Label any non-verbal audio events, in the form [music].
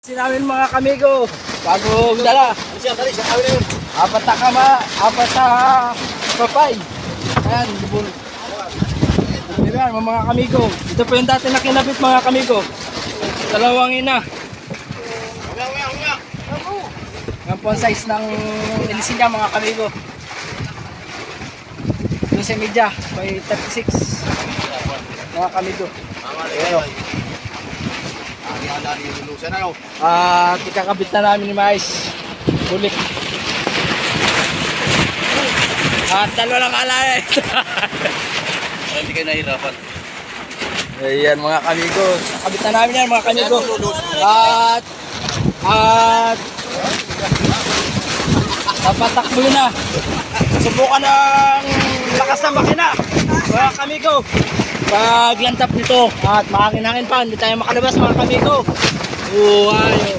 Kasi namin mga kamigo, bago dala. Na. Apat na kama, apat sa papay. Ayan, bubul. Ayan, mga kamigo. Ito po yung dati na kinabit mga kamigo. Dalawang ina. Yan po ang size ng ilisin mga kamigo. Yung sa media, may 36. Mga kamigo. Tama na yun. Ang handa ni Lucian na yun. At ikakabit na namin ni Mais. Bulik. At dalawa lang alaya [laughs] ito. Hindi kayo nahirapan. Ayan mga kamigo. Nakabit na namin yan mga kamigo. At at papatakbo na. Subukan ng lakas ng makina. Mga kamigo. Paglantap nito at makakinakin pa. Hindi tayo makalabas mga kamigo. Oh, ayo.